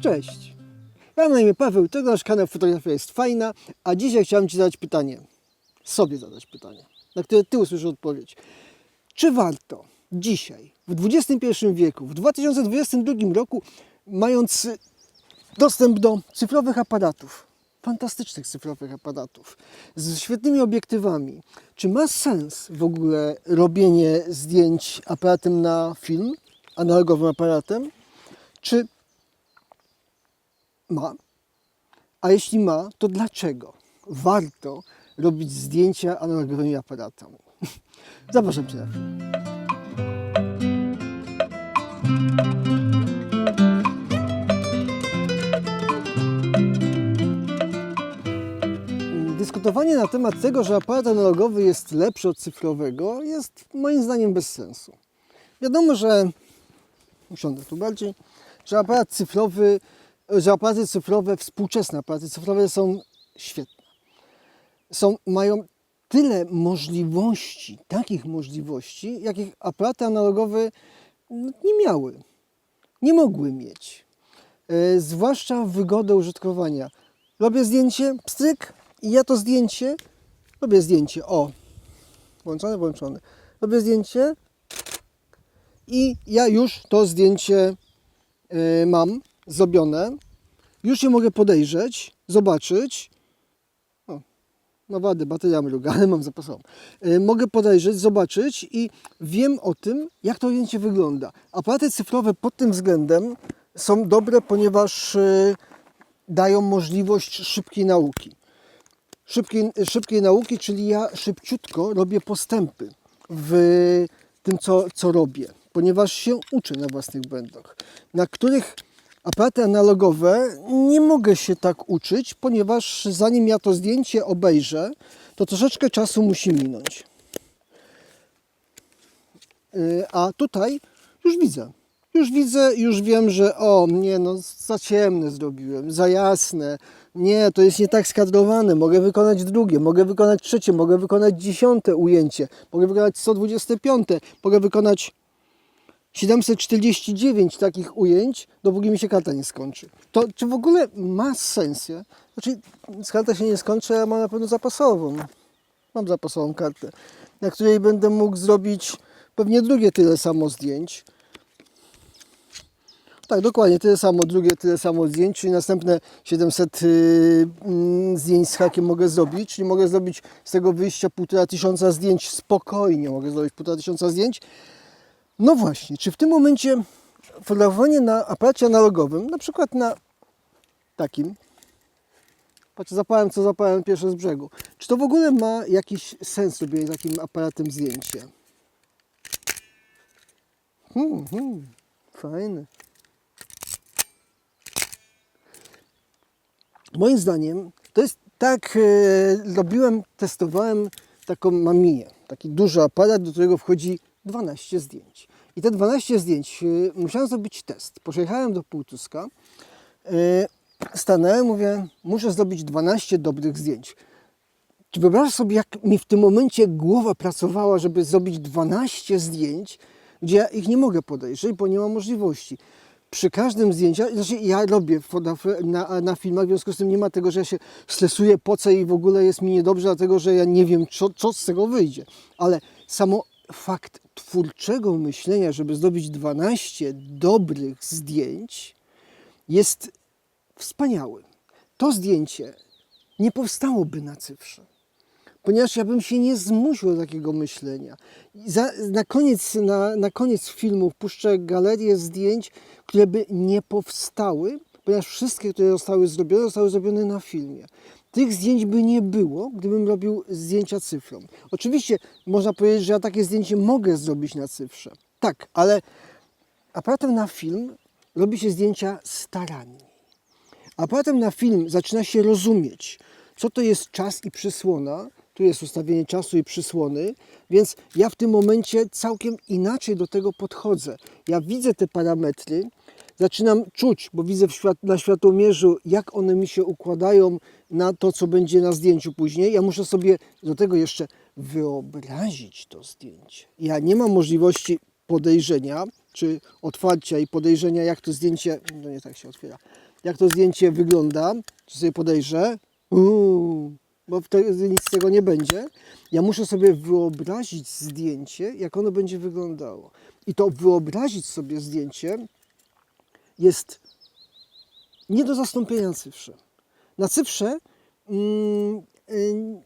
Cześć. Ja na imię Paweł, to nasz kanał Fotografia jest fajna, a dzisiaj chciałem Ci zadać pytanie, sobie zadać pytanie, na które Ty usłyszysz odpowiedź. Czy warto dzisiaj, w XXI wieku, w 2022 roku, mając dostęp do cyfrowych aparatów, fantastycznych cyfrowych aparatów, z świetnymi obiektywami, czy ma sens w ogóle robienie zdjęć aparatem na film, analogowym aparatem, czy ma? A jeśli ma, to dlaczego warto robić zdjęcia analogowymi aparatami? Zapraszam Cię na film. Dyskutowanie na temat tego, że aparat analogowy jest lepszy od cyfrowego, jest moim zdaniem bez sensu. Wiadomo, że usiądę tu bardziej, że aparat cyfrowy, że aparaty cyfrowe, współczesne aparaty cyfrowe są świetne. Są, mają tyle możliwości, takich możliwości, jakich aparaty analogowe no, nie miały, nie mogły mieć. E, zwłaszcza wygodę użytkowania. Robię zdjęcie, pstryk i ja to zdjęcie, robię zdjęcie, o, włączone, włączone. Robię zdjęcie i ja już to zdjęcie y, mam zrobione. Już je mogę podejrzeć, zobaczyć. O, ma wady, bateria mruga, ale mam zapasową. Y, mogę podejrzeć, zobaczyć i wiem o tym, jak to zdjęcie wygląda. Aparaty cyfrowe pod tym względem są dobre, ponieważ y, dają możliwość szybkiej nauki. Szybkiej, szybkiej nauki, czyli ja szybciutko robię postępy w tym, co, co robię, ponieważ się uczę na własnych błędach, na których aparaty analogowe nie mogę się tak uczyć, ponieważ zanim ja to zdjęcie obejrzę, to troszeczkę czasu musi minąć. Yy, A tutaj już widzę. Już widzę, już wiem, że o, nie no, za ciemne zrobiłem, za jasne. Nie, to jest nie tak skadrowane. Mogę wykonać drugie, mogę wykonać trzecie, mogę wykonać dziesiąte ujęcie, mogę wykonać 125, mogę wykonać 749 takich ujęć, dopóki mi się karta nie skończy. To czy w ogóle ma sens? ja? Znaczy, karta się nie skończy, a mam na pewno zapasową. Mam zapasową kartę, na której będę mógł zrobić pewnie drugie tyle samo zdjęć. Tak, dokładnie, tyle samo, drugie tyle samo zdjęć, czyli następne 700 yy, mm, zdjęć z hakiem mogę zrobić, czyli mogę zrobić z tego wyjścia półtora tysiąca zdjęć spokojnie, mogę zrobić półtora tysiąca zdjęć. No właśnie, czy w tym momencie fotografowanie na aparacie analogowym, na przykład na takim, patrzę, zapałem co zapałem pierwsze z brzegu, czy to w ogóle ma jakiś sens robienie takim aparatem zdjęcia? Hmm, hmm, fajne. Moim zdaniem to jest tak, e, robiłem, testowałem taką mamię, taki duży aparat, do którego wchodzi 12 zdjęć. I te 12 zdjęć, e, musiałem zrobić test. Pojechałem do Półtuska, e, stanąłem, mówię, muszę zrobić 12 dobrych zdjęć. Czy wyobrażasz sobie, jak mi w tym momencie głowa pracowała, żeby zrobić 12 zdjęć, gdzie ja ich nie mogę podejrzeć, bo nie mam możliwości. Przy każdym zdjęciu, znaczy ja robię na, na filmach, w związku z tym nie ma tego, że ja się stresuję, pocę i w ogóle jest mi niedobrze, dlatego że ja nie wiem, co, co z tego wyjdzie. Ale samo fakt twórczego myślenia, żeby zrobić 12 dobrych zdjęć, jest wspaniały. To zdjęcie nie powstałoby na cyfrze ponieważ ja bym się nie zmusił do takiego myślenia. Za, na, koniec, na, na koniec filmu wpuszczę galerię zdjęć, które by nie powstały, ponieważ wszystkie, które zostały zrobione, zostały zrobione na filmie. Tych zdjęć by nie było, gdybym robił zdjęcia cyfrą. Oczywiście można powiedzieć, że ja takie zdjęcie mogę zrobić na cyfrze. Tak, ale aparatem na film robi się zdjęcia starannie. Aparatem na film zaczyna się rozumieć, co to jest czas i przysłona. Tu jest ustawienie czasu i przysłony, więc ja w tym momencie całkiem inaczej do tego podchodzę. Ja widzę te parametry, zaczynam czuć, bo widzę świat, na światłomierzu, jak one mi się układają na to, co będzie na zdjęciu później. Ja muszę sobie do tego jeszcze wyobrazić to zdjęcie. Ja nie mam możliwości podejrzenia, czy otwarcia i podejrzenia, jak to zdjęcie, no nie tak się otwiera, jak to zdjęcie wygląda, czy sobie podejrzę, uuu, bo wtedy nic z tego nie będzie. Ja muszę sobie wyobrazić zdjęcie, jak ono będzie wyglądało. I to wyobrazić sobie zdjęcie jest nie do zastąpienia na cyfrze. Na cyfrze mm, y,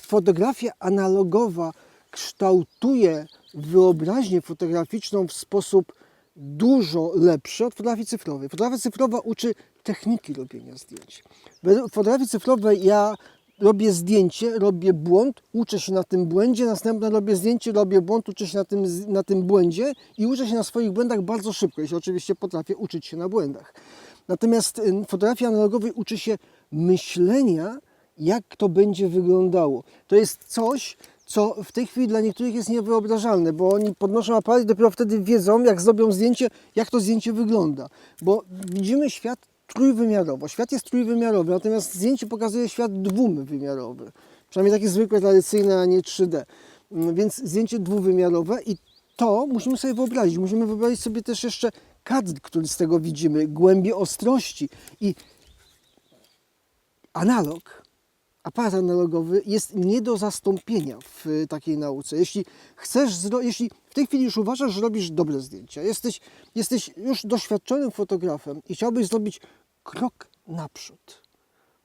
fotografia analogowa kształtuje wyobraźnię fotograficzną w sposób dużo lepszy od fotografii cyfrowej. Fotografia cyfrowa uczy techniki robienia zdjęć. W fotografii cyfrowej ja robię zdjęcie, robię błąd, uczę się na tym błędzie, następne robię zdjęcie, robię błąd, uczę się na tym, na tym błędzie i uczę się na swoich błędach bardzo szybko, jeśli oczywiście potrafię uczyć się na błędach. Natomiast y, fotografii analogowej uczy się myślenia, jak to będzie wyglądało. To jest coś, co w tej chwili dla niektórych jest niewyobrażalne, bo oni podnoszą aparat i dopiero wtedy wiedzą, jak zrobią zdjęcie, jak to zdjęcie wygląda. Bo widzimy świat trójwymiarowo. Świat jest trójwymiarowy, natomiast zdjęcie pokazuje świat dwuwymiarowy. Przynajmniej takie zwykłe, tradycyjne, a nie 3D. Mm, Więc zdjęcie dwuwymiarowe i to musimy sobie wyobrazić. Musimy wyobrazić sobie też jeszcze kadr, który z tego widzimy, głębie ostrości i analog, aparat analogowy jest nie do zastąpienia w y, takiej nauce. Jeśli chcesz, jeśli w tej chwili już uważasz, że robisz dobre zdjęcia, jesteś, jesteś już doświadczonym fotografem i chciałbyś zrobić krok naprzód,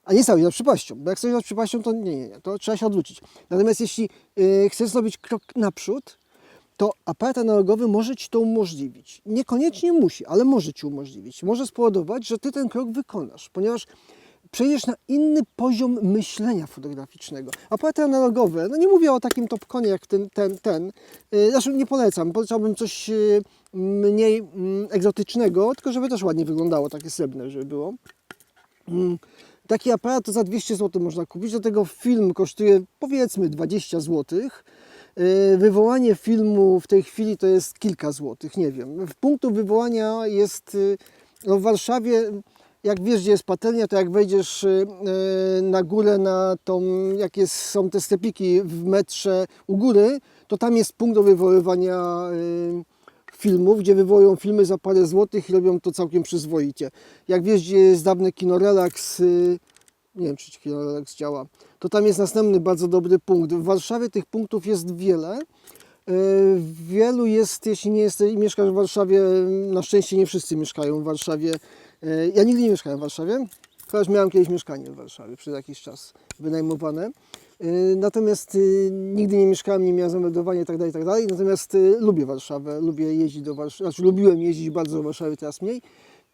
a nie cały za przypaścią, bo jak chcesz za przypaścią, to nie, nie, nie, to trzeba się odwrócić. Natomiast jeśli y, chcesz zrobić krok naprzód, to aparat analogowy może Ci to umożliwić. Niekoniecznie musi, ale może Ci umożliwić. Może spowodować, że Ty ten krok wykonasz, ponieważ przejdziesz na inny poziom myślenia fotograficznego. Aparaty analogowe, no nie mówię o takim topkonie jak ten, ten, ten. Yy, Zresztą nie polecam, polecałbym coś yy, mniej mm, egzotycznego, tylko żeby też ładnie wyglądało, takie srebrne, żeby było. Mm, Taki aparat to za 200 zł można kupić, do tego film kosztuje powiedzmy 20 zł. Yy, Wywołanie filmu w tej chwili to jest kilka złotych, nie wiem. W punktu wywołania jest no w Warszawie, jak wiesz gdzie jest patelnia, to jak wejdziesz yy, yy, na górę na tą, jakie są te sklepiki w metrze u góry, to tam jest punkt do wywoływania yy, filmów, gdzie wywołują filmy za parę złotych i robią to całkiem przyzwoicie. Jak wiesz, gdzie jest dawne kino Relax, y, nie wiem czy kino Relax działa, to tam jest następny bardzo dobry punkt. W Warszawie tych punktów jest wiele. Y, Wielu jest, jeśli nie jesteś, mieszkasz w Warszawie, na szczęście nie wszyscy mieszkają w Warszawie. Y, Ja nigdy nie mieszkałem w Warszawie, chociaż miałem kiedyś mieszkanie w Warszawie przez jakiś czas wynajmowane. Y, Natomiast y, nigdy nie mieszkałem, nie miałem zameldowania itd., itd. Natomiast y, lubię Warszawę, lubię jeździć do Warszawy, znaczy lubiłem jeździć bardzo do Warszawy, teraz mniej.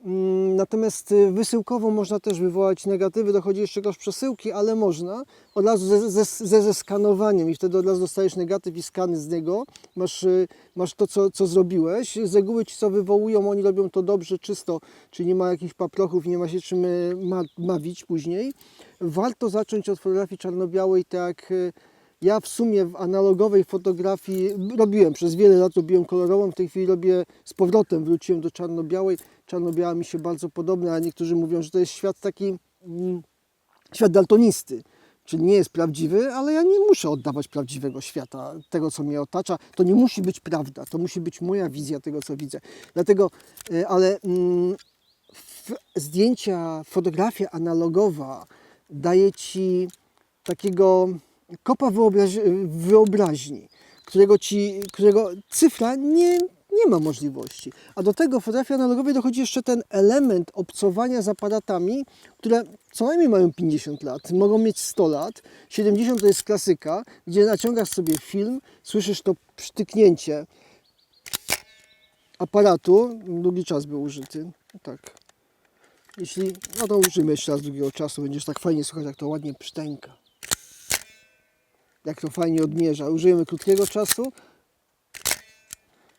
Mm, Natomiast y, wysyłkowo można też wywołać negatywy, dochodzi jeszcze kosz przesyłki, ale można od razu ze, ze, ze zeskanowaniem i wtedy od razu dostajesz negatyw i skany z niego. Masz, y, masz to, co, co zrobiłeś. Z reguły ci, co wywołują, oni robią to dobrze, czysto, czyli nie ma jakichś paprochów, nie ma się czym y, ma, mawić później. Warto zacząć od fotografii czarno-białej, tak ja w sumie w analogowej fotografii robiłem przez wiele lat, robiłem kolorową, w tej chwili robię z powrotem, wróciłem do czarno-białej. Czarno-biała mi się bardzo podobna, a niektórzy mówią, że to jest świat taki, mm, świat daltonisty, czyli nie jest prawdziwy, ale ja nie muszę oddawać prawdziwego świata, tego co mnie otacza. To nie musi być prawda, to musi być moja wizja tego, co widzę. Dlatego, y, ale mm, zdjęcia, fotografia analogowa daje Ci takiego kopa wyobraź wyobraźni, którego, ci, którego cyfra nie, nie ma możliwości. A do tego w fotografii analogowej dochodzi jeszcze ten element obcowania z aparatami, które co najmniej mają 50 lat, mogą mieć 100 lat. 70 to jest klasyka, gdzie naciągasz sobie film, słyszysz to przytyknięcie aparatu, długi czas był użyty, tak. Jeśli, no to użyjmy jeszcze raz długiego czasu, będziesz tak fajnie słuchać, jak to ładnie przytęka. Jak to fajnie odmierza. Użyjemy krótkiego czasu.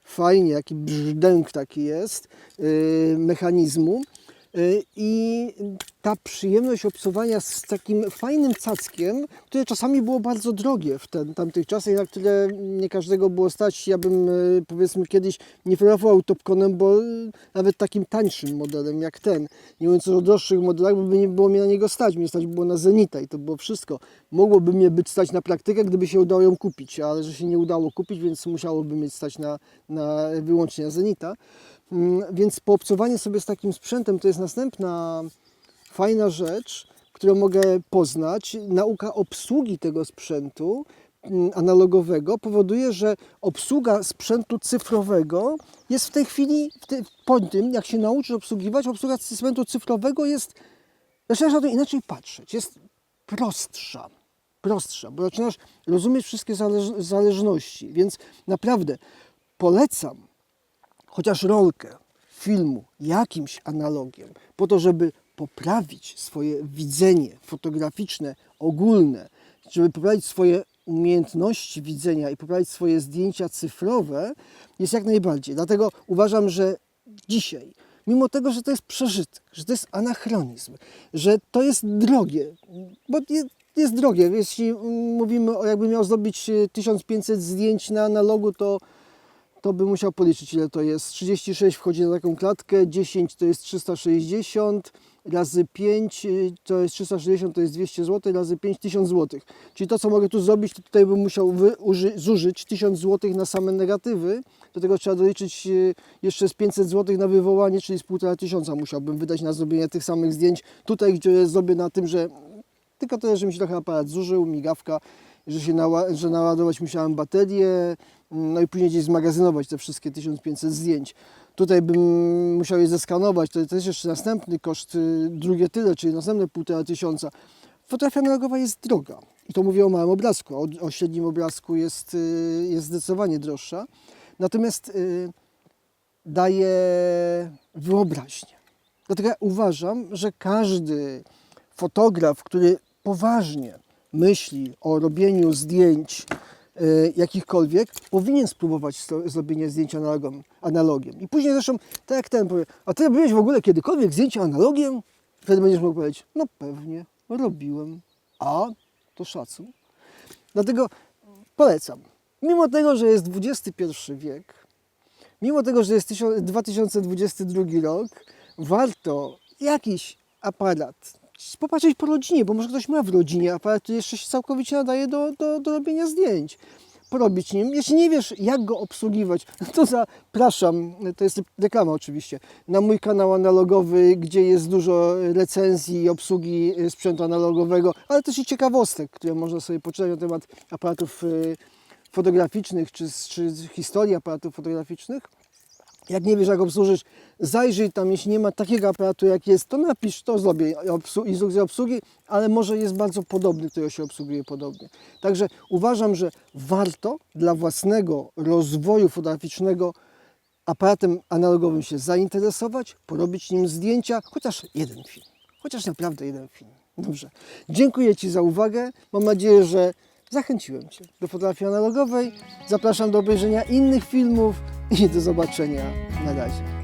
Fajnie, jaki brzdęk taki jest yy, mechanizmu. Yy, I ta przyjemność obcowania z takim fajnym cackiem, które czasami było bardzo drogie w ten, tamtych czasach, na które nie każdego było stać. Ja bym e, powiedzmy kiedyś nie fotografował Topconem, bo e, nawet takim tańszym modelem jak ten, nie mówiąc o droższych modelach, bo by nie było mnie na niego stać. Mnie stać było na Zenita i to było wszystko. Mogłoby mnie być stać na praktykę, gdyby się udało ją kupić, ale że się nie udało kupić, więc musiałoby mieć stać na, na wyłącznie na Zenita. Mm, Więc poobcowanie sobie z takim sprzętem to jest następna fajna rzecz, którą mogę poznać. Nauka obsługi tego sprzętu mm, analogowego powoduje, że obsługa sprzętu cyfrowego jest w tej chwili, po tym jak się nauczysz obsługiwać, obsługa sprzętu cyfrowego jest, zaczynasz na to inaczej patrzeć, jest prostsza. Prostsza, bo zaczynasz rozumieć wszystkie zależ zależności, więc naprawdę polecam chociaż rolkę filmu jakimś analogiem, po to, żeby poprawić swoje widzenie fotograficzne, ogólne, żeby poprawić swoje umiejętności widzenia i poprawić swoje zdjęcia cyfrowe, jest jak najbardziej. Dlatego uważam, że dzisiaj, mimo tego, że to jest przeżytek, że to jest anachronizm, że to jest drogie, bo je- jest drogie. Jeśli mówimy jakby miał zrobić e, 1500 zdjęć na analogu, to to by musiał policzyć ile to jest. 36 wchodzi na taką klatkę, 10 to jest 360, razy 5 y, to jest 360, to jest 200 zł, razy 5 1000 zł. Czyli to co mogę tu zrobić, to tutaj bym musiał zużyć 1000 zł na same negatywy. Do tego trzeba doliczyć y, jeszcze z 500 zł na wywołanie, czyli z 1,5 tysiąca musiałbym wydać na zrobienie tych samych zdjęć. Tutaj, gdzie zrobię na tym, że tylko tyle, że mi się trochę aparat zużył, migawka, że się nała- że naładować musiałem baterię, no i później gdzieś zmagazynować te wszystkie 1500 zdjęć. Tutaj bym musiał je zeskanować, to jest jeszcze następny koszt, y, drugie tyle, czyli następne półtora tysiąca. Fotografia analogowa jest droga i to mówię o małym obrazku, o, o średnim obrazku jest, y, jest zdecydowanie droższa. Natomiast y, daje wyobraźnię. Dlatego ja uważam, że każdy fotograf, który poważnie myśli o robieniu zdjęć e, jakichkolwiek, powinien spróbować zrobienia zdjęcia analogiem, analogiem. I później zresztą, tak jak ten powie, a ty robiłeś w ogóle kiedykolwiek zdjęcia analogiem? Wtedy będziesz mógł powiedzieć, no pewnie, robiłem. A, to szacun. Dlatego polecam. Mimo tego, że jest XXI wiek, mimo tego, że jest 1000 2022 rok, warto jakiś aparat popatrzeć po rodzinie, bo może ktoś ma w rodzinie aparat, który jeszcze się całkowicie nadaje do, do, do robienia zdjęć. Porobić nim. Jeśli nie wiesz, jak go obsługiwać, to zapraszam, to jest reklama oczywiście, na mój kanał analogowy, gdzie jest dużo recenzji i obsługi sprzętu analogowego, ale też i ciekawostek, które można sobie poczytać na temat aparatów y, fotograficznych, czy, czy historii aparatów fotograficznych. Jak nie wiesz, jak obsłużyć, zajrzyj tam, jeśli nie ma takiego aparatu, jak jest, to napisz, to zrobię instrukcję obsługi, ale może jest bardzo podobny, który się obsługuje podobnie. Także uważam, że warto dla własnego rozwoju fotograficznego aparatem analogowym się zainteresować, porobić nim zdjęcia, chociaż jeden film, chociaż naprawdę jeden film. Dobrze. Dziękuję Ci za uwagę. Mam nadzieję, że zachęciłem Cię do fotografii analogowej. Zapraszam do obejrzenia innych filmów i do zobaczenia. Na razie.